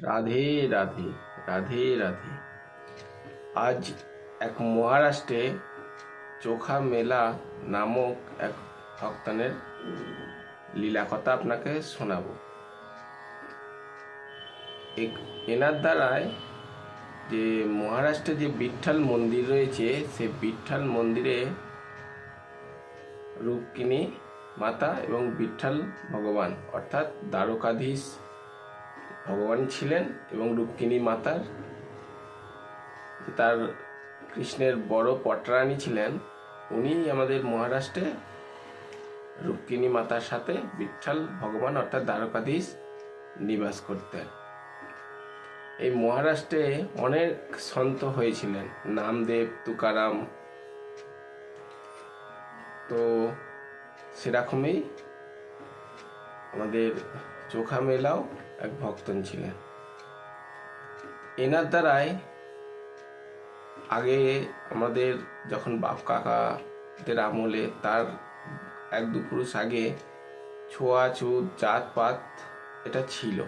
রাধে রাধে রাধে রাধে। আজ এক মহারাষ্ট্রে চোখা মেলা নামক এক ভক্তানের লীলা কথা আপনাকে শোনাবো। এনার দ্বারায় যে মহারাষ্ট্রে যে বিঠ্ঠল মন্দির রয়েছে, সে বিঠ্ঠল মন্দিরে রূপকিনী মাতা এবং বিঠ্ঠল ভগবান, অর্থাৎ দ্বারকাধীশ ভগবান ছিলেন এবং রুক্মিণী মাতার। তার কৃষ্ণের বড় পটরানী ছিলেন। উনি আমাদের মহারাষ্ট্রে রুক্মিণী মাতার সাথে বিঠ্ঠল ভগবান অর্থাৎ দ্বারকাধীশ নিবাস করতেন। এই মহারাষ্ট্রে অনেক সন্ত হয়েছিলেন, নামদেব, তুকারাম। তো সেরকমই আমাদের চোখা মেলাও এক ভক্তন ছিলেন। এনার দ্বারাই আগে আমাদের যখন বাপ কাকাদের আমলে তার এক দু পুরুষ আগে ছোঁয়াছুত জাতপাত এটা ছিল।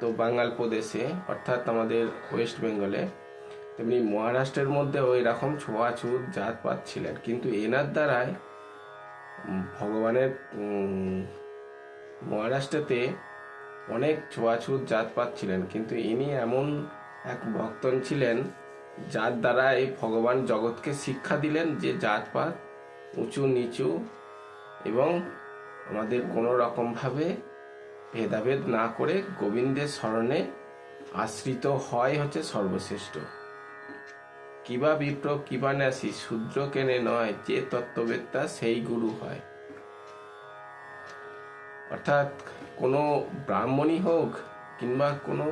তো বাঙ্গাল প্রদেশে, অর্থাৎ আমাদের ওয়েস্ট বেঙ্গলে, তেমনি মহারাষ্ট্রের মধ্যে ওই রকম ছোঁয়াছুত জাতপাত ছিলেন। কিন্তু এনার দ্বারাই ভগবানের মহারাষ্ট্রেতে অনেক ছোঁয়াছুত জাতপাত ছিলেন, কিন্তু ইনি এমন এক ভক্তন ছিলেন যার দ্বারা এই ভগবান জগৎকে শিক্ষা দিলেন যে জাতপাত উঁচু, নিচু এবং আমাদের কোনো রকমভাবে ভেদাভেদ না করে গোবিন্দের স্মরণে আশ্রিত হয় হচ্ছে সর্বশ্রেষ্ঠ। কিবা বিপ্র, কিবা ন্যাসি, শূদ্র কেনে নয়, যে তত্ত্ববেত্তা সেই গুরু হয়। অর্থাৎ কোনো ব্রাহ্মণই হোক কিংবা কোনো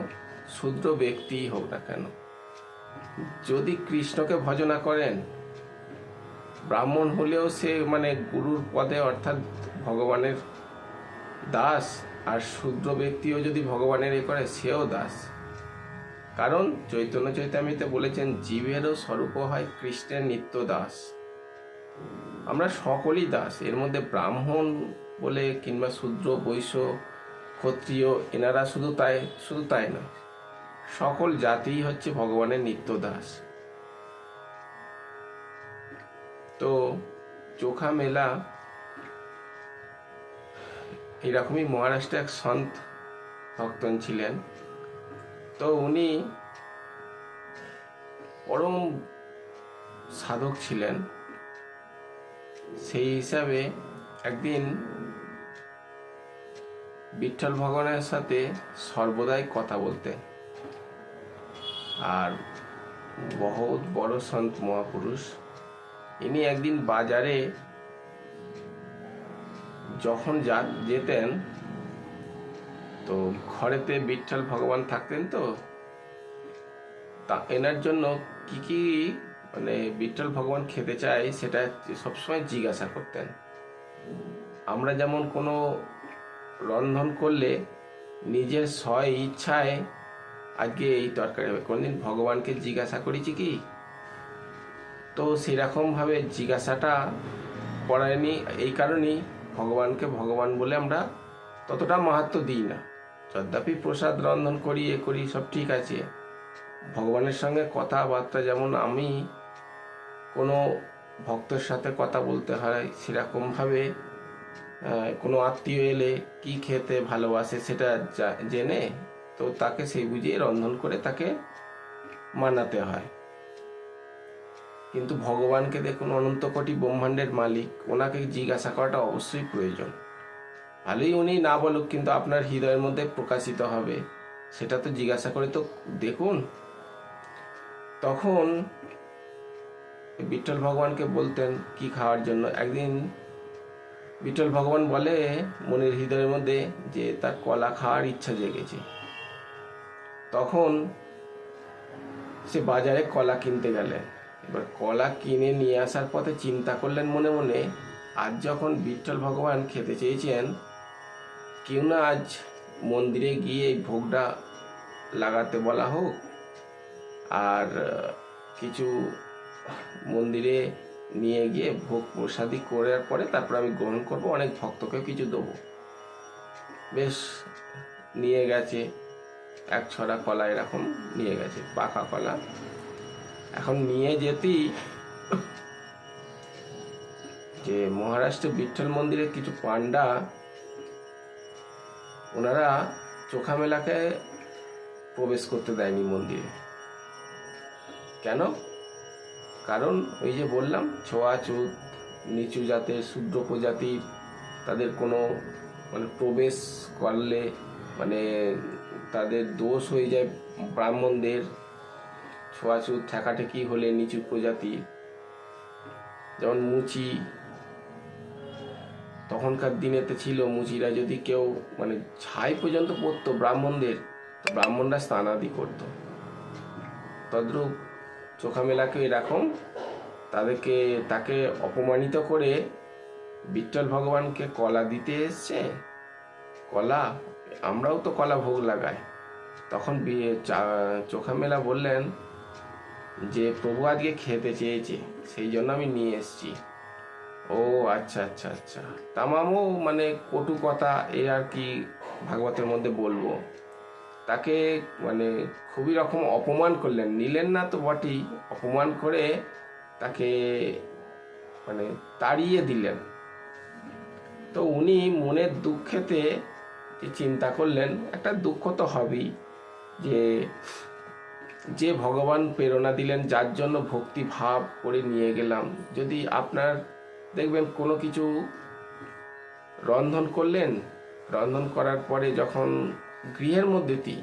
শূদ্র ব্যক্তিই হোক না কেন, যদি কৃষ্ণকে ভজনা করেন, ব্রাহ্মণ হলেও সে মানে গুরুর পদে অর্থাৎ ভগবানের দাস আর শূদ্র ব্যক্তিও যদি ভগবানের এ করে, সেও দাস। কারণ চৈতন্য চৈতামিতে বলেছেন, জীবেরও স্বরূপ হয় কৃষ্ণের নিত্য দাস। আমরা সকলই দাস। এর মধ্যে ব্রাহ্মণ বলে কিংবা শূদ্র বৈশ্য ক্ষত্রিয়, এনারা শুধু তাই শুধু তাই না সকল জাতিই হচ্ছে ভগবানের নিত্য দাস তো চোখা মেলা, এরকমই মহারাষ্ট্রে এক সন্ত ভক্তন ছিলেন। তো উনি পরম সাধক ছিলেন। সেই হিসাবে একদিন বিঠ্ঠল ভগবানের সাথে সর্বদাই কথা বলতেন আর বহুত বড় সন্ত মহাপুরুষ, ইনি একদিন বাজারে যখন যেতেন, তো ঘরেতে বিঠল ভগবান থাকতেন তো, তা এনার জন্য কি কি মানে বিঠল ভগবান খেতে চায় সেটা সবসময় জিজ্ঞাসা করতেন। আমরা যেমন কোনো রন্ধন করলে নিজের স্ব ইচ্ছায় আজকে এই তরকারি হবে। কোনদিন ভগবানকে জিজ্ঞাসা করেছি কি? তো সেরকমভাবে জিজ্ঞাসাটা করায়নি। এই কারণেই ভগবানকে ভগবান বলে আমরা ততটা মাহাত্ম দিই না। যদ্যপি প্রসাদ রন্ধন করি, এ করি, সব ঠিক আছে। ভগবানের সঙ্গে কথাবার্তা যেমন আমি কোনো ভক্তের সাথে কথা বলতে হয়, সেরকমভাবে কোনো আত্মীয় এলে কি খেতে ভালোবাসে সেটা জেনে তো তাকে সেই বুঝিয়ে রন্ধন করে তাকে মানাতে হয়। কিন্তু ভগবানকে দেখুন অনন্ত কোটি ব্রহ্মাণ্ডের মালিক, ওনাকে জিজ্ঞাসা করাটা অবশ্যই প্রয়োজন। ভালোই উনি না বলুক, কিন্তু আপনার হৃদয়ের মধ্যে প্রকাশিত হবে, সেটা তো জিজ্ঞাসা করে তো দেখুন। তখন বিঠ্ঠল ভগবানকে বলতেন, কি খাওয়ার জন্য? একদিন বিঠ্ঠল ভগবান বলে মনের হৃদয়ের মধ্যে যে তার কলা খাওয়ার ইচ্ছা জেগেছে। তখন সে বাজারে কলা কিনতে গেলেন। এবার কলা কিনে নিয়ে আসার পথে চিন্তা করলেন মনে মনে, আজ যখন বিঠ্ঠল ভগবান খেতে চেয়েছেন, কেউ না আজ মন্দিরে গিয়ে এই ভোগটা লাগাতে বলা হোক, আর কিছু মন্দিরে নিয়ে গিয়ে ভোগ প্রসাদি করার পরে তারপর আমি গ্রহণ করব, অনেক ভক্তকে কিছু দেবো। বেশ, নিয়ে গেছে। এক ছড়া কলা এরকম নিয়ে গেছে, পাকা কলা। এখন নিয়ে যেতেই যে মহারাষ্ট্রে বিঠ্ঠল মন্দিরে কিছু পান্ডা ওনারা চোখা মেলাকে প্রবেশ করতে দেয়নি মন্দিরে। কেন? কারণ ওই যে বললাম ছোঁয়াছুত নিচু জাতের শূদ্র প্রজাতির, তাদের কোনো মানে প্রবেশ করলে মানে তাদের দোষ হয়ে যায় ব্রাহ্মণদের। ছোঁয়াছুত ঠেকাঠেকি হলে নিচু প্রজাতির যেমন মুচি। তখনকার দিনেতে ছিল মুচিরা যদি কেউ মানে ছাই পর্যন্ত পড়তো ব্রাহ্মণদের ব্রাহ্মণরা স্নানাদি করতো। তদ্রূপ চোখামেলাকে এরকম তাদেরকে, তাকে অপমানিত করে বিট্টল ভগবানকে কলা দিতে এসছে? কলা? আমরাও তো কলা ভোগ লাগাই। তখন চোখামেলা বললেন যে, প্রভু আজকে খেতে চেয়েছে, সেই জন্য আমি নিয়ে এসেছি। ও আচ্ছা আচ্ছা আচ্ছা। তামামও মানে কটু কথা, এ আর কি ভাগবতের মধ্যে বলব। তাকে মানে খুবই রকম অপমান করলেন। নিলেন না তো বটেই অপমান করে তাকে মানে তাড়িয়ে দিলেন। তো উনি মনের দুঃখেতে যে চিন্তা করলেন, একটা দুঃখ তো হবেই যে যে ভগবান প্রেরণা দিলেন, যার জন্য ভক্তি ভাব করে নিয়ে গেলাম। যদি আপনার দেখবেন কোনো কিছু রন্ধন করলেন, রন্ধন করার পরে যখন গৃহের মধ্যেতেই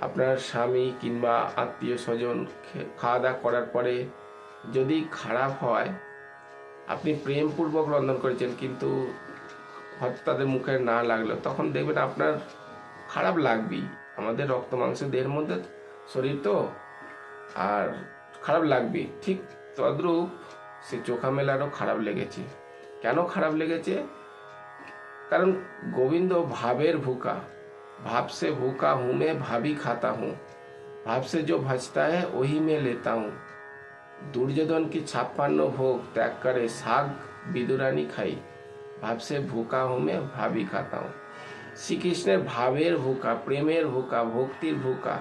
আপনার স্বামী কিংবা আত্মীয় স্বজন খাওয়া দাওয়া করার পরে যদি খারাপ হয়, আপনি প্রেমপূর্বক রন্ধন করেছেন কিন্তু হয়তো তাদের মুখে না লাগল, তখন দেখবেন আপনার খারাপ লাগবেই। আমাদের রক্ত মাংস দেহের মধ্যে শরীর তো, আর খারাপ লাগবে ঠিক তদ্রূপ সে চোখা মেলারও খারাপ লেগেছে। কেন খারাপ লেগেছে? কারণ গোবিন্দ ভাবের ভूखा भाव से भूखा हूँ मैं भाभी खाता हूँ भाव से जो भजता है वही मैं लेता हूँ दुर्योधन की छाप्पान्न भोग त्याग करे साग বিদুরানি খাই ভাব সে ভুকা হুমে ভাবি খাতা হুঁ শ্রীকৃষ্ণের ভাবের ভুকা প্রেমের ভুকা ভক্তির ভুকা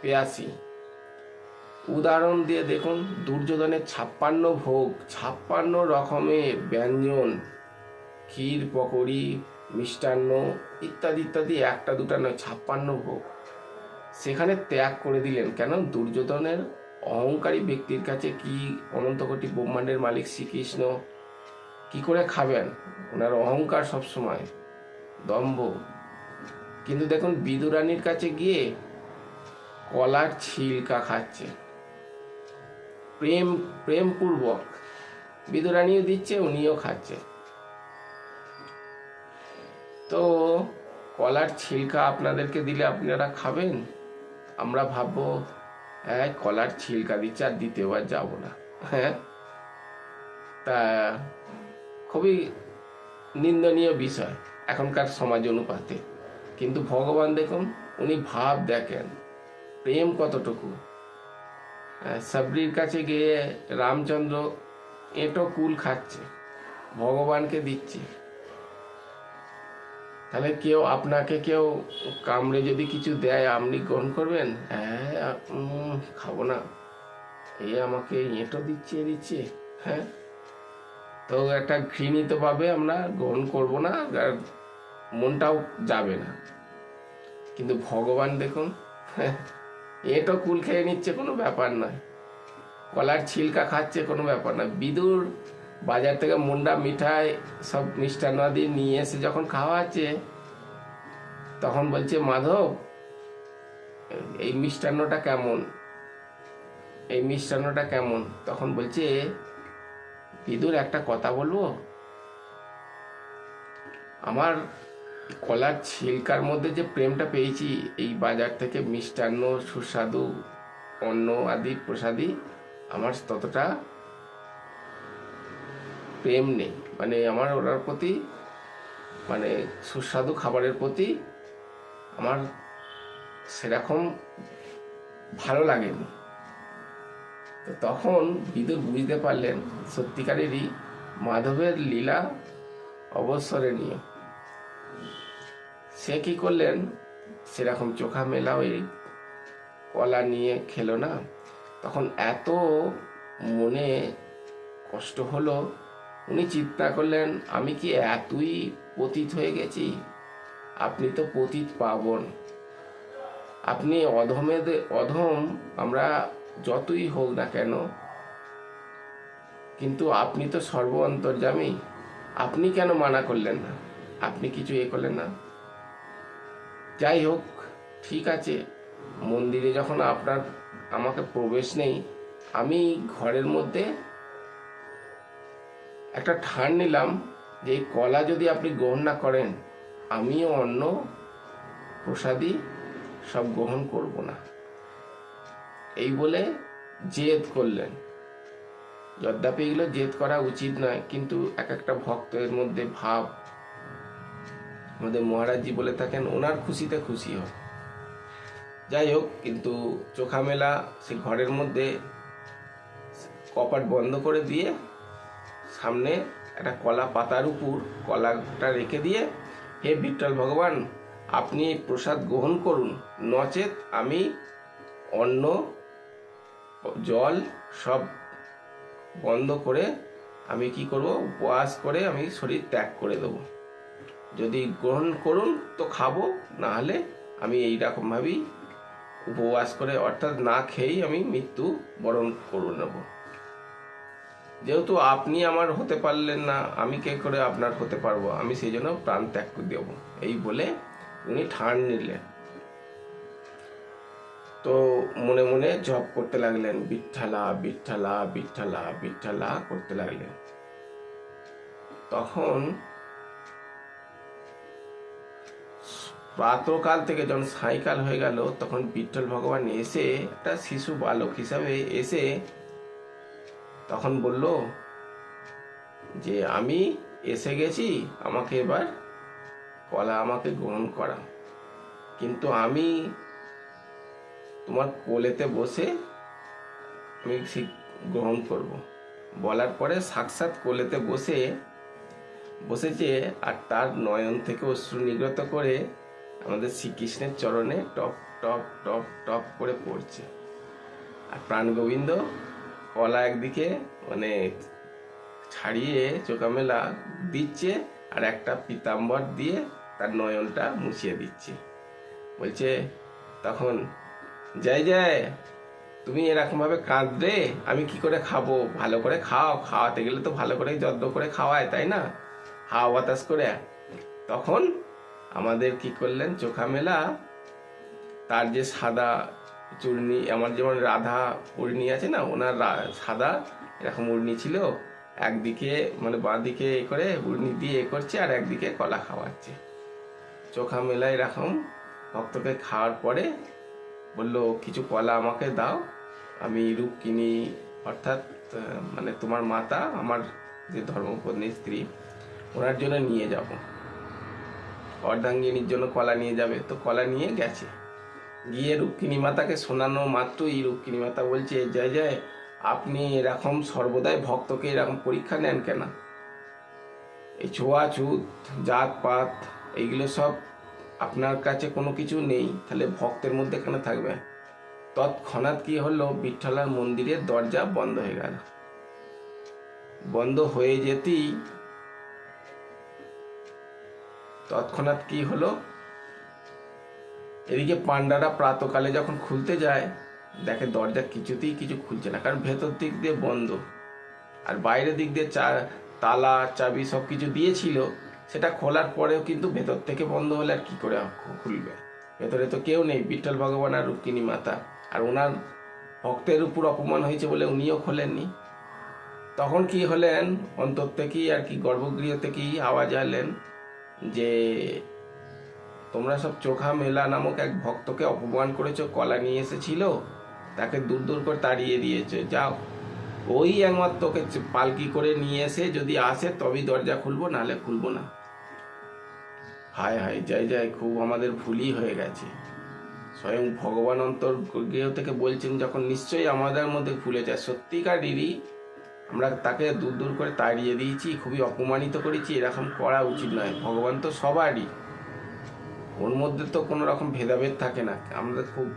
পেয়াসি উদাহরণ দিয়ে দেখুন দুর্যোধনের ছাপ্পান্ন ভোগ ছাপ্পান্ন রকমের ব্যঞ্জন ক্ষীর পকোড়ি মিষ্টান্ন ইত্যাদি ইত্যাদি, একটা, দুটা নয়, ছাপ্পান্ন ভোগ। সেখানে ত্যাগ করে দিলেন। কেন দুর্যোধনের অহংকারী ব্যক্তির কাছে কি অনন্ত কোটি ব্রহ্মাণ্ডের মালিক শ্রীকৃষ্ণ? কি করে খাবেন? ওনার অহংকার সবসময়, দম্ভ। কিন্তু দেখুন, বিদুরানির কাছে গিয়ে কলার ছিলকা খাচ্ছে। প্রেম, প্রেমপূর্বক বিদুরানিও দিচ্ছে, উনিও খাচ্ছে। তো কলার ছিলকা আপনাদেরকে দিলে আপনারা খাবেন? আমরা ভাববো হ্যাঁ কলার ছিলকা দিচ্ছে আর দ্বিতীয়বার যাব না। হ্যাঁ? তা খুবই নিন্দনীয় বিষয় এখনকার সমাজ অনুপাতে। কিন্তু ভগবান দেখুন, উনি ভাব দেখেন, প্রেম কতটুকু। সাবরির কাছে গিয়ে রামচন্দ্র এঁটো কুল খাচ্ছে, ভগবানকে দিচ্ছে। তাহলে কেউ আপনাকে কেউ কামড়ে যদি কিছু দেয় আপনি গ্রহণ করবেন? হ্যাঁ খাব না। এ আমাকে এঁটো দিচ্ছে দিচ্ছে হ্যাঁ? তো একটা ঘৃণিতভাবে আমরা গ্রহণ করব না আর মনটাও যাবে না। কিন্তু ভগবান দেখুন হ্যাঁ, এঁটো কুল খেয়ে নিচ্ছে কোনো ব্যাপার নয়। কলার ছিলকা খাচ্ছে কোনো ব্যাপার না বিদুর বাজার থেকে মুন্ডা, মিঠাই সব মিষ্টান্ন মিষ্টান্নাদি নিয়ে এসে যখন খাওয়াচ্ছে, তখন বলছে, মাধব, এই মিষ্টান্নটা কেমন? এই মিষ্টান্নটা কেমন? তখন বলছে, বিদুর, একটা কথা বলব? আমার কলার ছিলকার মধ্যে যে প্রেমটা পেয়েছি, এই বাজার থেকে মিষ্টান্ন, সুস্বাদু অন্ন আদি প্রসাদী আমার ততটা প্রেম নেই। মানে আমার ওনার প্রতি মানে সুস্বাদু খাবারের প্রতি আমার সেরকম ভালো লাগেনি। তো তখন বিদুর বুঝতে পারলেন সত্যিকারেরই মাধবের লীলা অবসরণীয় সে কি করলেন? সেরকম চোখা মেলা ওই কলা নিয়ে খেলো না? তখন এত মনে কষ্ট হলো উনি চিন্তা করলেন, আমি কি এতই পতিত হয়ে গেছি? আপনি তো পতিত পাবন। আপনি অধমেদের অধম, আমরা যতই হোক না কেন। কিন্তু আপনি তো সর্ব অন্তর্যামী আপনি কেন মানা করলেন না? আপনি কিছু এ করলেন না? যাই হোক, ঠিক আছে। মন্দিরে যখন আপনার, আমাকে প্রবেশ নেই, আমি ঘরের মধ্যে একটা ঠান নিলাম যে এই কলা যদি আপনি গ্রহণ না করেন, আমিও অন্য প্রসাদী সব গ্রহণ করব না। এই বলে জেদ করলেন। যদ্যাপি এগুলো জেদ করা উচিত নয়, কিন্তু এক একটা ভক্তের মধ্যে ভাব, আমাদের মহারাজজি বলে থাকেন, ওনার খুশিতে খুশি হোক যাই হোক, কিন্তু চোখামেলা সে ঘরের মধ্যে কপাট বন্ধ করে দিয়ে সামনে একটা কলা পাতার উপর কলাটা রেখে দিয়ে, হে বিঠ্ঠল ভগবান, আপনি এই প্রসাদ গ্রহণ করুন। নচেত আমি অন্ন, জল সব বন্ধ করে আমি কি করব? উপবাস করে আমি শরীর ত্যাগ করে দেব। যদি গ্রহণ করুন তো খাব না হলে আমি এই রকমভাবেই উপবাস করে অর্থাৎ না খেয়েই আমি মৃত্যু বরণ করে নেব। যেহেতু আপনি আমার হতে পারলেন না, আমি কে করে আপনার হতে পারব? আমি সেই জন্য প্রাণ ত্যাগ দেব। এই বলে উনি ঠান নিলেন। তো মনে মনে জপ করতে লাগলেন বিঠ্ঠালা বিঠ্ঠালা বিঠ্ঠালা বিঠ্ঠালা করতে লাগলেন। তখন প্রাতকাল থেকে যখন সাইকাল হয়ে গেল, তখন বিঠ্ঠল ভগবান এসে একটা শিশু বালক হিসাবে এসে তখন বলল যে, আমি এসে গেছি, আমাকে এবার কলা আমাকে গ্রহণ করা কিন্তু আমি তোমার কোলেতে বসে আমি গ্রহণ করব। বলার পরে সাক্ষাৎ কোলেতে বসে বসেছে আর তার নয়ন থেকে অশ্রু নিগত করে আমাদের শ্রীকৃষ্ণের চরণে টপ টপ টপ টপ করে পড়ছে। আর প্রাণ গোবিন্দ কলা একদিকে মানে ছাড়িয়ে চোকামেলা দিচ্ছে আর একটা পিতাম্বর দিয়ে তার নয়নটা মুছিয়ে দিচ্ছে। বলছে, তখন জয় জয়, তুমি এরকম ভাবে কাঁদবে? আমি কি করে খাব? ভালো করে খাও। খাওয়াতে গেলে তো ভালো করে যত্ন করে খাওয়ায়, তাই না? হাওয়া বাতাস করে। তখন আমাদের কি করলেন? চোখা মেলা তার যে সাদা চূর্ণি আমার যেমন রাধা উর্নি আছে না, ওনার সাদা, এরকম উর্নি ছিল, একদিকে মানে বাঁ দিকে এ করে উর্নি দিয়ে এ করছে আর একদিকে কলা খাওয়াচ্ছে। চোখা মেলা এরকম ভক্তকে খাওয়ার পরে বলল, কিছু কলা আমাকে দাও, আমি রূপকিনী অর্থাৎ মানে তোমার মাতা আমার যে ধর্মপত্নী স্ত্রী, ওনার জন্য নিয়ে যাব। অর্ধাঙ্গিনীর জন্য কলা নিয়ে যাবে। তো কলা নিয়ে গেছে। গিয়ে রুক্মিণী মাতাকে শোনানো মাত্রই রুক্মিণী মাতা বলছে, জয় জয়, আপনি এরকম সর্বদাই ভক্তকে এরকম পরীক্ষা নেন কেন? এই ছোঁয়াছুত জাতপাত এইগুলো সব আপনার কাছে কোনো কিছু নেই, তাহলে ভক্তের মধ্যে কেন থাকবে? তৎক্ষণাৎ কি হলো, বিঠ্ঠলার মন্দিরের দরজা বন্ধ হয়ে গেল। বন্ধ হয়ে যেতেই তৎক্ষণাৎ কি হলো এদিকে পান্ডারা প্রাতকালে যখন খুলতে যায়, দেখে দরজা কিছুতেই কিছু খুলছে না, কারণ ভেতর দিক দিয়ে বন্ধ। আর বাইরের দিক দিয়ে চা, তালা, চাবি সব কিছু দিয়েছিল, সেটা খোলার পরেও কিন্তু ভেতর থেকে বন্ধ হলে আর কী করে খুলবে? ভেতরে তো কেউ নেই বিঠ্ঠল ভগবান আর রুক্মিণী মাতা। আর ওনার ভক্তের উপর অপমান হয়েছে বলে উনিও খোলেননি। তখন কি হলেন, অন্তর থেকেই আর কি গর্ভগৃহ থেকেই আওয়াজ আলেন যে তোমরা সব চোখা মেলা নামক এক ভক্তকে অপমান করেছ, কলা নিয়ে এসেছিল? তাকে দূর দূর করে তাড়িয়ে দিয়েছে। যাও। ওই একমাত্র তোকে পালকি করে নিয়ে এসে যদি আসে, তবেই দরজা খুলবো, নাহলে খুলবো না। হায় হায়, যাই যাই, খুব আমাদের ভুলই হয়ে গেছে। স্বয়ং ভগবান অন্তর গৃহ থেকে বলছেন, যখন নিশ্চয়ই আমাদের মধ্যে ভুলে যায় সত্যিকারেরই আমরা তাকে দূর দূর করে তাড়িয়ে দিয়েছি, খুবই অপমানিত করেছি। এরকম করা উচিত নয়। ভগবান তো সবারই। ওর মধ্যে তো কোনো রকম ভেদাভেদ থাকে না। আমরা খুব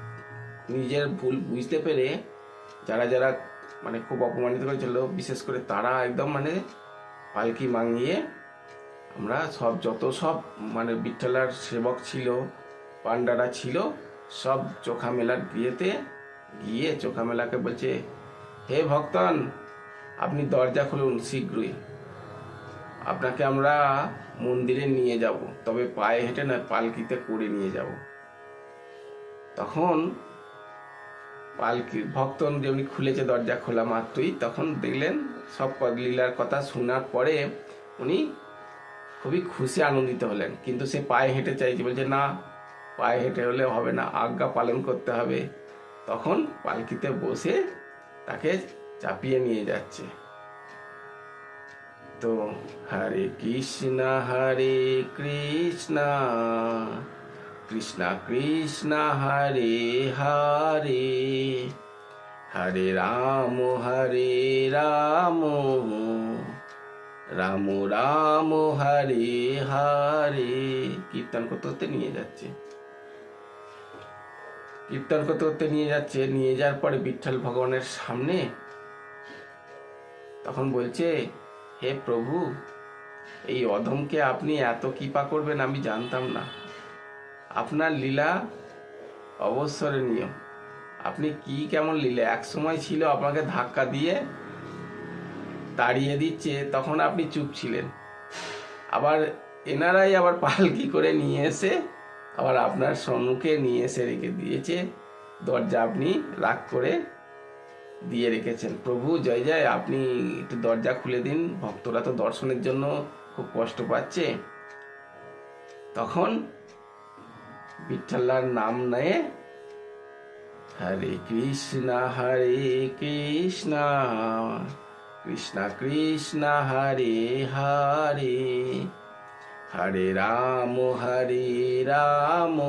নিজের ভুল বুঝতে পেরে যারা যারা মানে খুব অপমানিত করেছিল, বিশেষ করে তারা একদম মানে পালকি মাঙিয়ে আমরা সব যত সব মানে বিঠ্ঠলার সেবক ছিল পান্ডারা ছিল, সব চোখা মেলার বিয়েতে গিয়ে চোখা মেলাকে বলছে, হে ভক্তন আপনি দরজা খুলুন শীঘ্রই। আপনাকে আমরা মন্দিরে নিয়ে যাব, তবে পায়ে হেঁটে না পালকিতে করে নিয়ে যাব। তখন পালকি ভক্তন যেমনি খুলেছে দরজা খোলা মাত্রই। তখন দেখলেন সব লীলার কথা শোনার পরে উনি খুবই খুশি, আনন্দিত হলেন। কিন্তু সে পায়ে হেঁটে চাইছে, বলছে, না, পায়ে হেঁটে হলে হবে না, আজ্ঞা পালন করতে হবে। তখন পালকিতে বসে তাকে চাপিয়ে নিয়ে যাচ্ছে। তো হরে কৃষ্ণ হরে কৃষ্ণ। কৃষ্ণ কৃষ্ণ, হরে হরে। হরে রাম হরে রাম। রাম রাম, হরে হরে। কীর্তন করতে নিয়ে যাচ্ছে। কীর্তন করতে করতে নিয়ে যাচ্ছে। নিয়ে যাওয়ার পরে বিঠ্ঠল ভগবানের সামনে তখন বলছে হে প্রভু, এই অধমকে আপনি এত কৃপা করবেন আমি জানতাম না। আপনার লীলা অবসরণীয় আপনি কি কেমন লীলা? এক সময় ছিল আপনাকে ধাক্কা দিয়ে তাড়িয়ে দিচ্ছে, তখন আপনি চুপ ছিলেন। আবার এনারাই আবার পালকি করে নিয়ে এসে আবার আপনার সম্মুখে নিয়ে এসে রেখে দিয়েছে। দরজা আপনি রাগ করে দিয়ে রেখেছেন। প্রভু, জয় জয়। আপনি একটু দরজা খুলে দিন। ভক্তরা তো দর্শনের জন্য খুব কষ্ট পাচ্ছে। তখন বিঠ্ঠলার নাম নিয়ে হরে কৃষ্ণ হরে কৃষ্ণ। কৃষ্ণ কৃষ্ণ, হরে হরে। হরে রাম হরে রাম।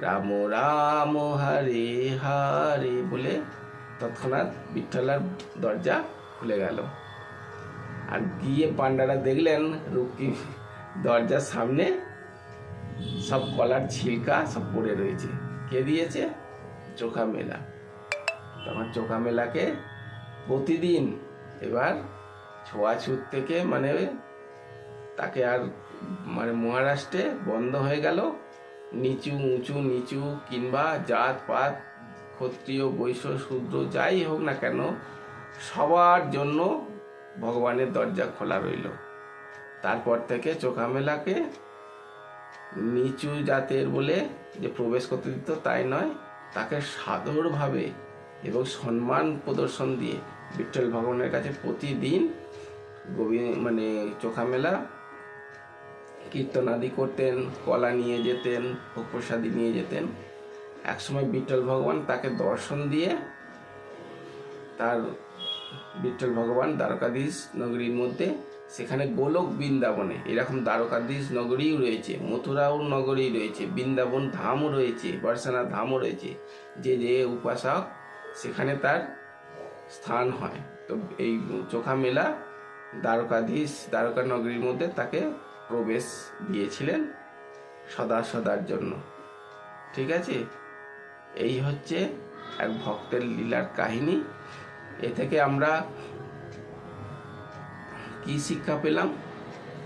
রাম রাম, হরে হরে। বলে তৎক্ষণাৎ বিঠ্ঠলার দরজা খুলে গেল। আর গিয়ে পান্ডারা দেখলেন রুকি দরজার সামনে সব কলার ছিলকা সব পড়ে রয়েছে। কে দিয়েছে? চোখা মেলা তখন চোখা মেলাকে প্রতিদিন এবার ছোঁয়াছুত থেকে মানে তাকে আর মানে মহারাষ্ট্রে বন্ধ হয়ে গেল। নিচু, উঁচু, নিচু কিংবা জাত, পাত ক্ষত্রিয়, বৈশ্য, শূদ্র, যাই হোক না কেন, সবার জন্য ভগবানের দরজা খোলা রইল। তারপর থেকে চোখামেলাকে নিচু জাতের বলে যে প্রবেশ করতে দিত তাই নয়, তাকে সাদরভাবে এবং সম্মান প্রদর্শন দিয়ে বিঠ্ঠল ভগবানের কাছে প্রতিদিন গোবিন্দ মানে চোখামেলা কীর্তন আদি করতেন, কলা নিয়ে যেতেন ভোগ প্রসাদী নিয়ে যেতেন। একসময় বিঠ্ঠল ভগবান তাকে দর্শন দিয়ে তার বিঠ্ঠল ভগবান দ্বারকাধীশ নগরীর মধ্যে, সেখানে গোলক বৃন্দাবনে, এরকম দ্বারকাধীশ নগরীও রয়েছে, মথুরাও নগরী রয়েছে, বৃন্দাবন ধামও রয়েছে বর্ষানা ধামও রয়েছে, যে যে উপাসক সেখানে তার স্থান হয়। তো এই চোখা মেলা দ্বারকাধীশ, দ্বারকা নগরীর মধ্যে তাকে প্রবেশ দিয়েছিলেন সদা সদার জন্য। ঠিক আছে? এই হচ্ছে এক ভক্তের লীলার কাহিনী। এ থেকে আমরা কি শিক্ষা পেলাম?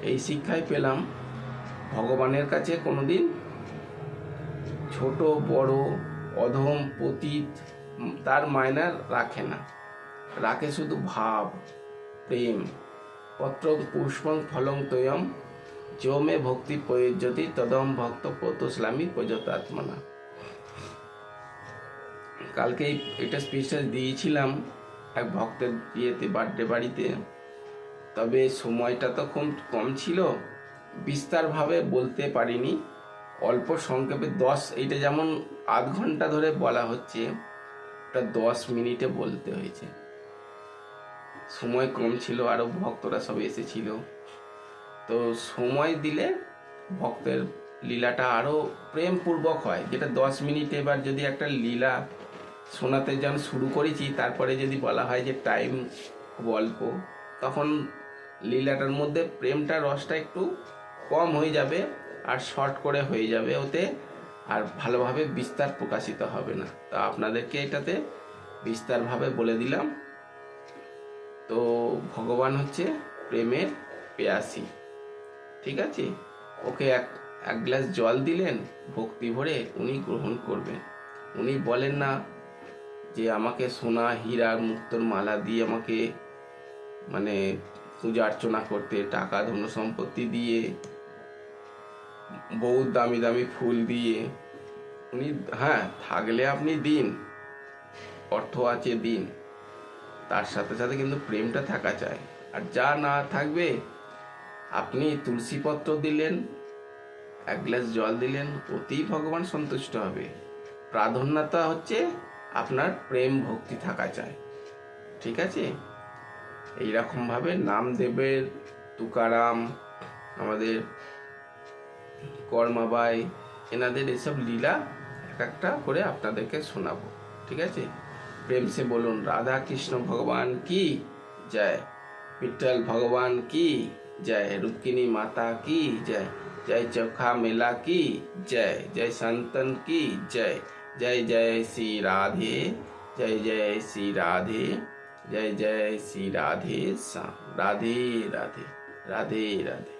এই শিক্ষাই পেলাম ভগবানের কাছে কোনোদিন ছোট, বড়, অধম, পতিত তার মায়না রাখে না। রাখে শুধু ভাব, প্রেম, পত্র, পুষ্পং ফলং তয়ম, যমে ভক্তি প্রয়োজ্যতি তদম ভক্ত পতস্লামী প্রযতাত্মনা কালকে এটা স্পেশাল দিয়েছিলাম এক ভক্তের ইয়েতে বার্থডে বাড়িতে তবে সময়টা তো খুব কম ছিল। বিস্তারভাবে বলতে পারিনি। অল্প সংক্ষেপে দশ, এইটা যেমন আধ ঘণ্টা ধরে বলা হচ্ছে, ওটা দশ মিনিটে বলতে হয়েছে। সময় কম ছিল আরও ভক্তরা সব এসেছিল। তো সময় দিলে ভক্তের লীলাটা আরও প্রেমপূর্বক হয়। যেটা দশ মিনিট এবার যদি একটা লীলা শোনাতে যখন শুরু করেছি, তারপরে যদি বলা হয় যে টাইম অল্প তখন লীলাটার মধ্যে প্রেমটা রসটা একটু কম হয়ে যাবে আর শর্ট করে হয়ে যাবে ওতে, আর ভালোভাবে বিস্তার প্রকাশিত হবে না। তা আপনাদেরকে এটাতে বিস্তারভাবে বলে দিলাম। তো ভগবান হচ্ছে প্রেমের পেয়াসি ঠিক আছে? ওকে এক এক গ্লাস জল দিলেন, ভক্তি ভরে উনি গ্রহণ করবেন। উনি বলেন না যে আমাকে সোনা, হীরা, মুক্তর মালা দিয়ে আমাকে মানে পূজা অর্চনা করতে, টাকা, ধন সম্পত্তি দিয়ে, বহু দামি দামি ফুল দিয়ে। উনি হ্যাঁ থাকলে আপনি দিন, অর্থ আছে দিন। তার সাথে সাথে কিন্তু প্রেমটা থাকা চাই। আর যা না থাকবে, আপনি তুলসী পত্র দিলেন, এক গ্লাস জল দিলেন, অতি ভগবান সন্তুষ্ট হবে। প্রাধান্যতা হচ্ছে আপনার প্রেম ভক্তি থাকা চাই। ঠিক আছে? এইরকমভাবে নামদেবের তুকারাম, আমাদের কর্মাবাই, এনাদের এসব লীলা এক একটা করে আপনাদেরকে শোনাবো। ঠিক আছে? প্রেম সে বলুন, রাধা কৃষ্ণ ভগবান কি? জয়। বিঠল ভগবান কি? জয়। রুক্মিণী মাতা কি? জয়। জয় চোখা মেলা কি? জয়। জয় সন্তান কি? জয়। जय जय श्री राधे, जय जय श्री राधे, जय जय श्री राधे सा राधे राधे राधे राधे।